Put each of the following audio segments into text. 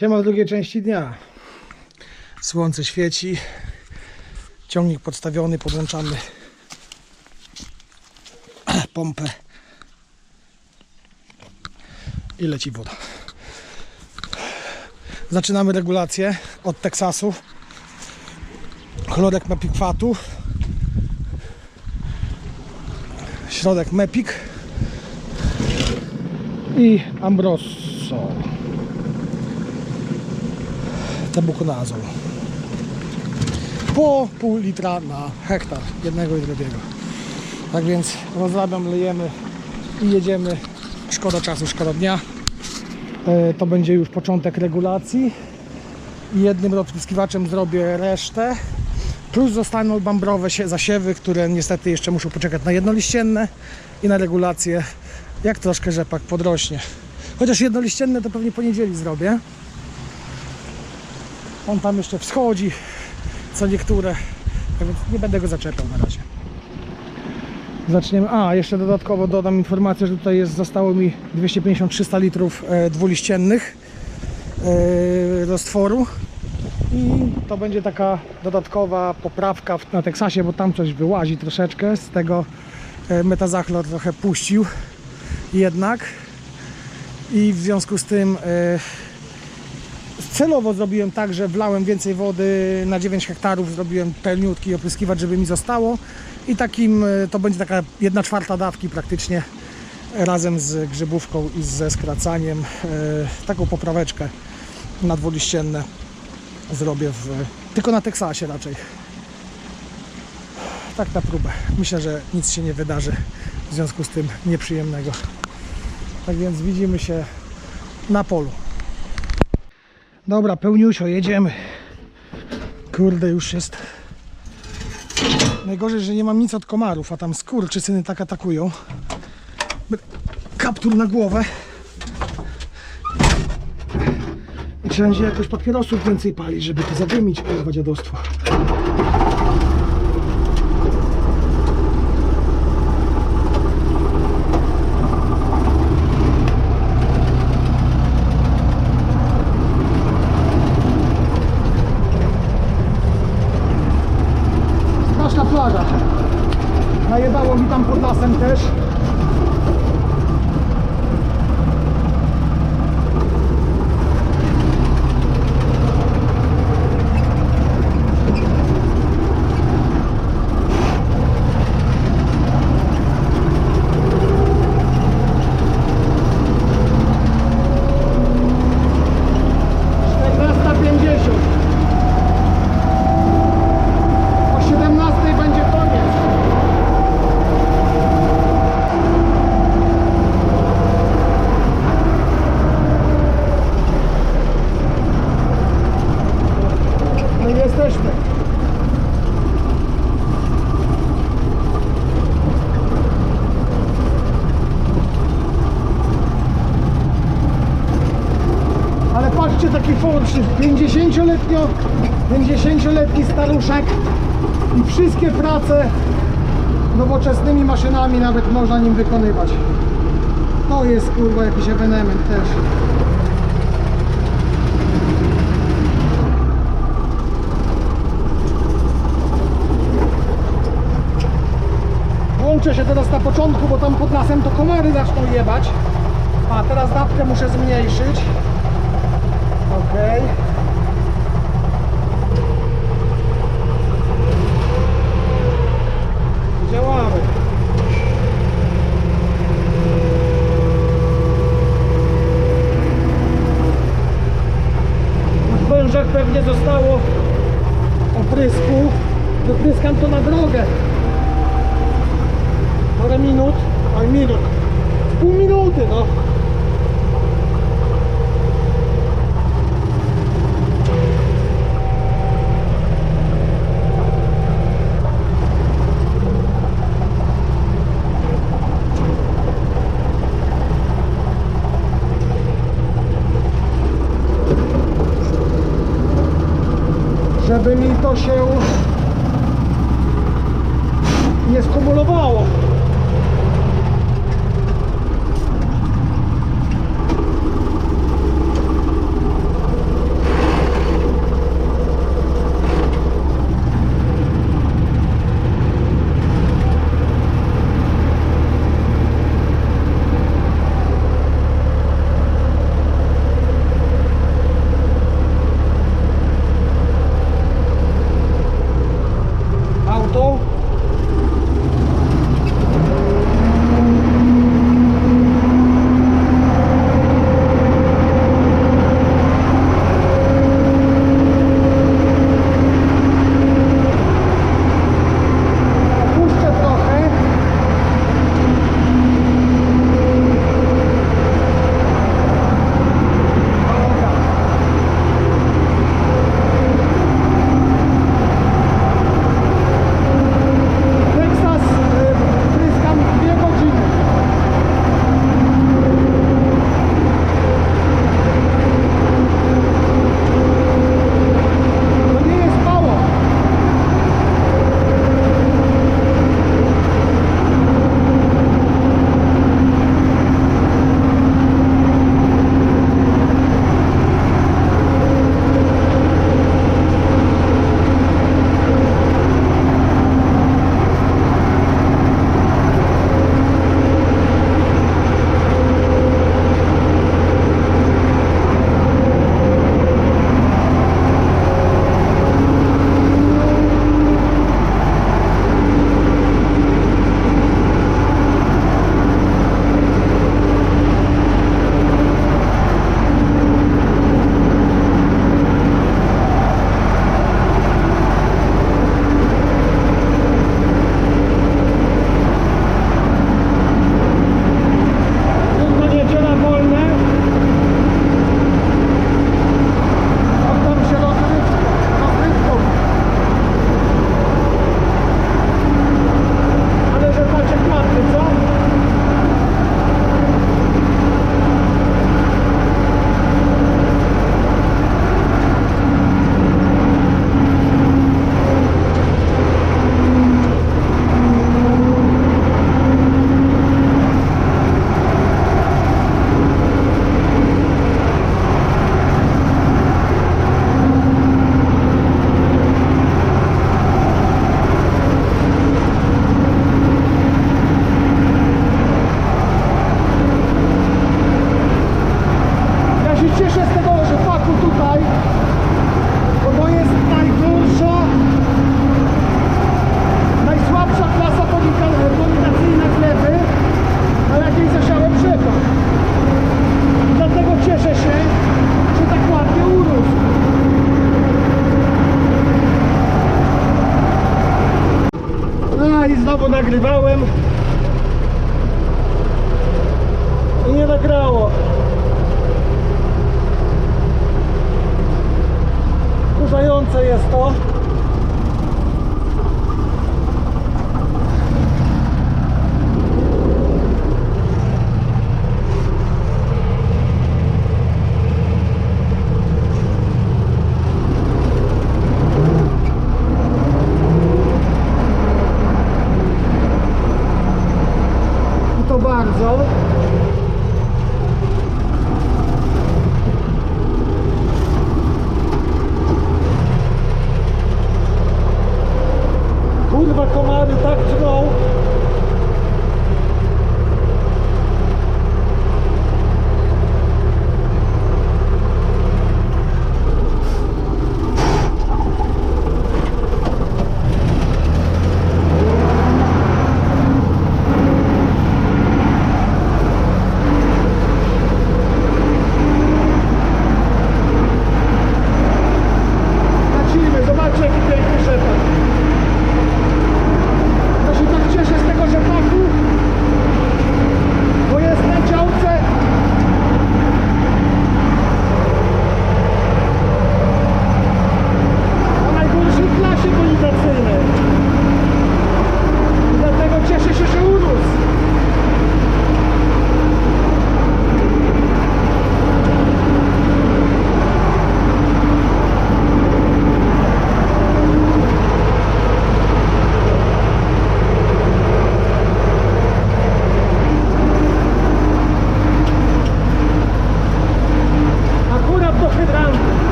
Siema w drugiej części dnia. Słońce świeci. Ciągnik podstawiony, podłączamy pompę i leci woda. Zaczynamy regulację od Teksasu. Kolorek Mepikwatu. Środek Mepik i Ambrosso. Tabukonazol. Po pół litra na hektar jednego i drugiego. Tak więc rozrabiam, lejemy i jedziemy. Szkoda czasu, szkoda dnia. E, To będzie już początek regulacji. Jednym rozpryskiwaczem zrobię resztę. Plus zostaną bambrowe sie- zasiewy, które niestety jeszcze muszą poczekać na jednoliścienne i na regulację. Jak troszkę rzepak podrośnie. Chociaż jednoliścienne to pewnie po niedzieli zrobię. On tam jeszcze wschodzi, co niektóre. Tak więc nie będę go zaczepiał na razie. Zaczniemy. A, jeszcze dodatkowo dodam informację, że tutaj jest, zostało mi 250-300 litrów e, dwuliściennych e, roztworu. I to będzie taka dodatkowa poprawka na Teksasie, bo tam coś wyłazi troszeczkę. Z tego e, metazachlor trochę puścił jednak. I w związku z tym celowo zrobiłem tak, że wlałem więcej wody na 9 hektarów, zrobiłem pełniutki opryskiwacz, żeby mi zostało i takim, e, to będzie taka 1 czwarta dawki praktycznie razem z grzybówką i ze skracaniem, e, taką popraweczkę na dwuliścienne zrobię w, tylko na Teksasie raczej. Tak na próbę. Myślę, że nic się nie wydarzy w związku z tym nieprzyjemnego. Tak więc widzimy się na polu. Dobra, pełniusio, jedziemy. Kurde, już jest. Najgorzej, że nie mam nic od komarów, a tam skurczysyny tak atakują. Kaptur na głowę. I trzeba będzie jakoś papierosów więcej palić, żeby to zadymić, kurwa dziadostwo. Straszna plaża. Najebało mi tam pod lasem też. Czternasta pięćdziesiąt. O 17 będzie koniec. No i jesteśmy. Ale patrzcie taki 50-letnio, 50-letni staruszek i wszystkie prace nowoczesnymi maszynami nawet można nim wykonywać. To jest kurwa jakiś ewenement też. Łączę się teraz na początku, bo tam pod lasem to komary zaczną jebać. A teraz dawkę muszę zmniejszyć. Okej. Wężach pewnie zostało oprysku. Wypryskam to na drogę. Parę minut, a minut. Pół minuty, no.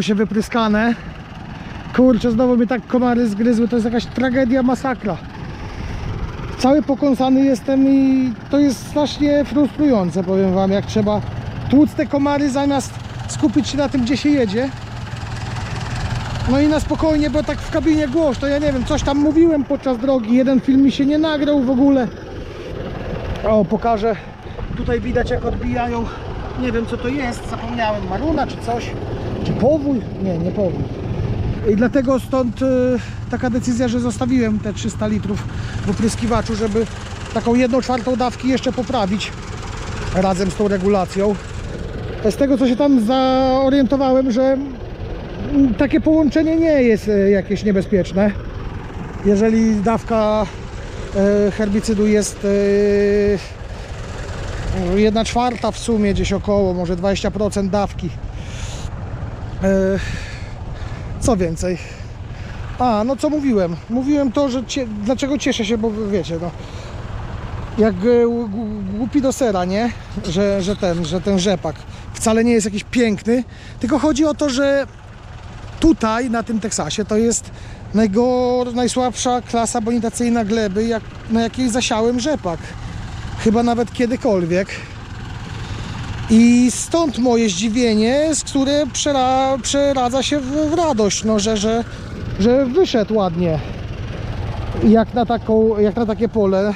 Się wypryskane. Kurczę, znowu mnie tak komary zgryzły, to jest jakaś tragedia, masakra. Cały pokąsany jestem i to jest strasznie frustrujące, powiem wam, jak trzeba tłuc te komary zamiast skupić się na tym, gdzie się jedzie. No i na spokojnie, bo tak w kabinie głośno, ja nie wiem, coś tam mówiłem podczas drogi, jeden film mi się nie nagrał w ogóle. O, pokażę. Tutaj widać jak odbijają, nie wiem co to jest, zapomniałem, maruna czy coś, czy powój? Nie, nie powój. I dlatego stąd e, taka decyzja, że zostawiłem te 300 litrów w opryskiwaczu, żeby taką jedną czwartą dawki jeszcze poprawić razem z tą regulacją. Z tego co się tam zaorientowałem, że takie połączenie nie jest e, jakieś niebezpieczne. Jeżeli dawka e, herbicydu jest e, 1 czwarta w sumie, gdzieś około, może 20% dawki. Co więcej? A, no co mówiłem? Mówiłem to, że cie, dlaczego cieszę się, bo wiecie, no jak e, głupi do sera, nie? Że, że ten, że ten rzepak wcale nie jest jakiś piękny, tylko chodzi o to, że tutaj na tym Teksasie to jest najgor, najsłabsza klasa bonitacyjna gleby, jak, na jakiej zasiałem rzepak. Chyba nawet kiedykolwiek. I stąd moje zdziwienie, z które przera, przeradza się w, w radość, no, że, że, że wyszedł ładnie. Jak na, taką, jak na takie pole,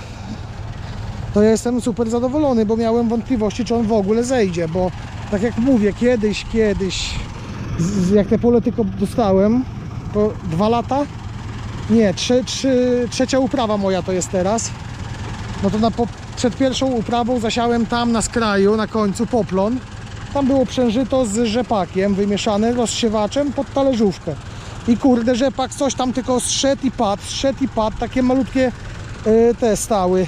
to ja jestem super zadowolony, bo miałem wątpliwości, czy on w ogóle zejdzie, bo tak jak mówię, kiedyś, kiedyś, jak te pole tylko dostałem, to dwa lata, nie, trzy, trzy, trzecia uprawa moja to jest teraz, no to na, po, przed pierwszą uprawą zasiałem tam na skraju, na końcu poplon, tam było przężyto z rzepakiem wymieszane, rozsiewaczem pod talerzówkę. I kurde, rzepak coś tam tylko zszedł i padł, zszedł i padł, takie malutkie y, te stały.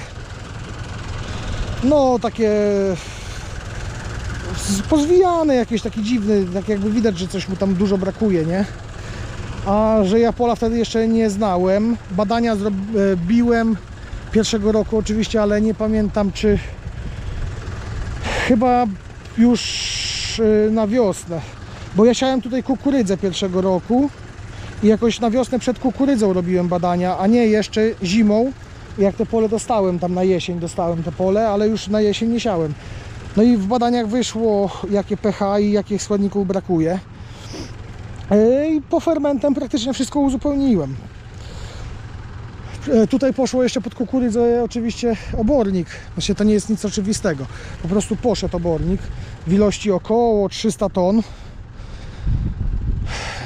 No, takie pozwijane, jakieś taki dziwny, tak jakby widać, że coś mu tam dużo brakuje, nie? A że ja pola wtedy jeszcze nie znałem. Badania zrobiłem pierwszego roku oczywiście, ale nie pamiętam czy chyba już y, na wiosnę. Bo ja siałem tutaj kukurydzę pierwszego roku i jakoś na wiosnę przed kukurydzą robiłem badania, a nie jeszcze zimą. Jak te pole dostałem, tam na jesień dostałem te pole, ale już na jesień nie siałem. No i w badaniach wyszło jakie pH i jakich składników brakuje. E, I po fermentem praktycznie wszystko uzupełniłem. E, Tutaj poszło jeszcze pod kukurydzę oczywiście obornik. Znaczy to nie jest nic oczywistego. Po prostu poszedł obornik w ilości około 300 ton.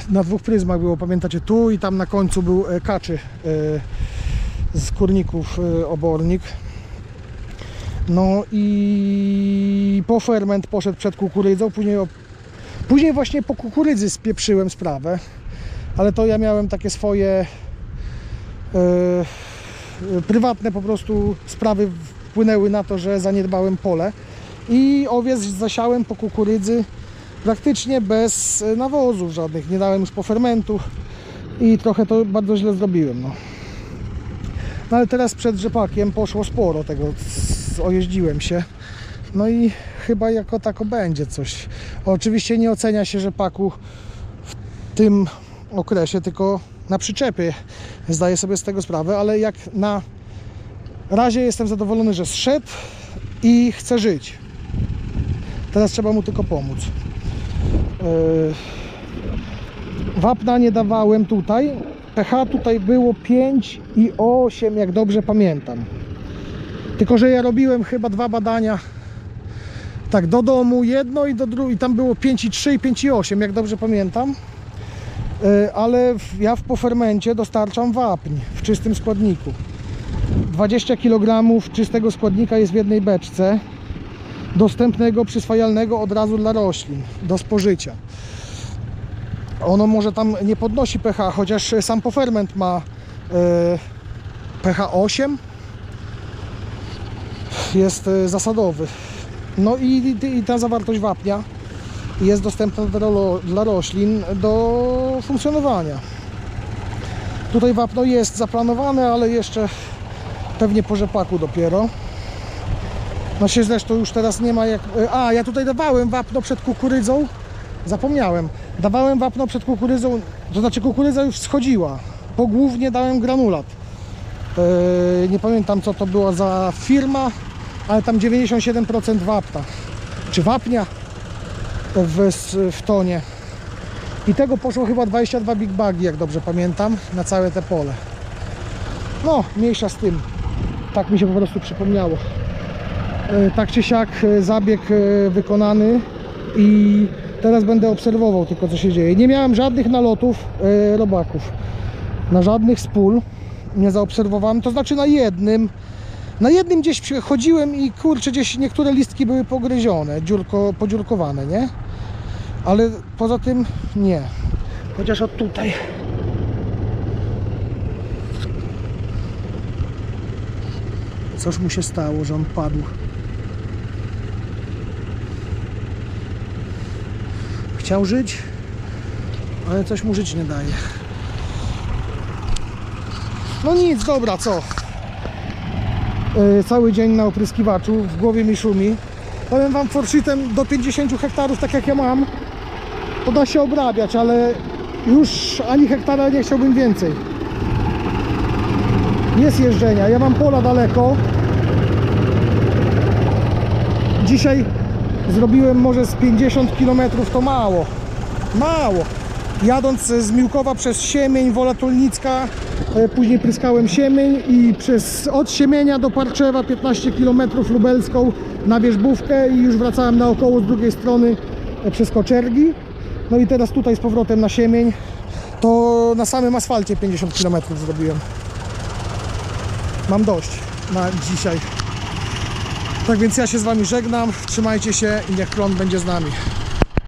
Na dwóch pryzmach było, pamiętacie, tu i tam na końcu był e, kaczy e, z kurników obornik. No i po ferment poszedł przed kukurydzą, później, później właśnie po kukurydzy spieprzyłem sprawę, ale to ja miałem takie swoje prywatne po prostu sprawy wpłynęły na to, że zaniedbałem pole i owiec zasiałem po kukurydzy praktycznie bez e, nawozów żadnych, nie dałem już po fermentu i trochę to bardzo źle zrobiłem. No. No ale teraz przed rzepakiem poszło sporo tego, ojeździłem się. No i chyba jako tako będzie coś. Oczywiście nie ocenia się rzepaku w tym okresie, tylko na przyczepie. Zdaję sobie z tego sprawę, ale jak na razie jestem zadowolony, że zszedł i chce żyć. Teraz trzeba mu tylko pomóc. Yy, Wapna nie dawałem tutaj. pH tutaj było 5 i 8, jak dobrze pamiętam. Tylko, że ja robiłem chyba dwa badania. Tak, do domu jedno i do drugiego. I tam było 5 i 3 i 5 i 8, jak dobrze pamiętam. Yy, Ale ja w pofermencie dostarczam wapń w czystym składniku. 20 kg czystego składnika jest w jednej beczce. Dostępnego, przyswajalnego od razu dla roślin, do spożycia. Ono może tam nie podnosi pH, chociaż sam poferment ma e, pH 8. Jest e, zasadowy. No i, i ta zawartość wapnia jest dostępna dla, ro- dla roślin do funkcjonowania. Tutaj wapno jest zaplanowane, ale jeszcze pewnie po rzepaku dopiero. No się zresztą już teraz nie ma jak... A, ja tutaj dawałem wapno przed kukurydzą. Zapomniałem. Dawałem wapno przed kukurydzą, to znaczy kukurydza już schodziła. Pogłównie dałem granulat. Yy, nie pamiętam co to była za firma, ale tam 97% wapna. Czy wapnia w, w tonie. I tego poszło chyba 22 big bagi, jak dobrze pamiętam, na całe te pole. No, mniejsza z tym. Tak mi się po prostu przypomniało. E, tak czy siak e, zabieg e, wykonany i teraz będę obserwował tylko co się dzieje. Nie miałem żadnych nalotów robaków. Na żadnych z pól nie zaobserwowałem, to znaczy na jednym. Na jednym gdzieś chodziłem i kurczę, gdzieś niektóre listki były pogryzione, dziurko, podziurkowane, nie? Ale poza tym nie. Chociaż od tutaj. Coś mu się stało, że on padł. Chciał żyć, ale coś mu żyć nie daje. No nic, dobra, co? Yy, cały dzień na opryskiwaczu, w głowie mi szumi. Powiem wam, forszytem do 50 hektarów, tak jak ja mam, to da się obrabiać, ale już ani hektara nie chciałbym więcej. Jest jeżdżenia, ja mam pola daleko. Dzisiaj zrobiłem może z 50 km, to mało. Mało. Jadąc z Miłkowa przez Siemień, Wola Tulnicka, e, później pryskałem Siemień i przez, od Siemienia do Parczewa 15 km lubelską na Wierzbówkę i już wracałem naokoło z drugiej strony e, przez Koczergi. No i teraz tutaj z powrotem na Siemień, to na samym asfalcie 50 km zrobiłem. Mam dość na dzisiaj. Tak więc ja się z Wami żegnam, trzymajcie się i niech klon będzie z nami.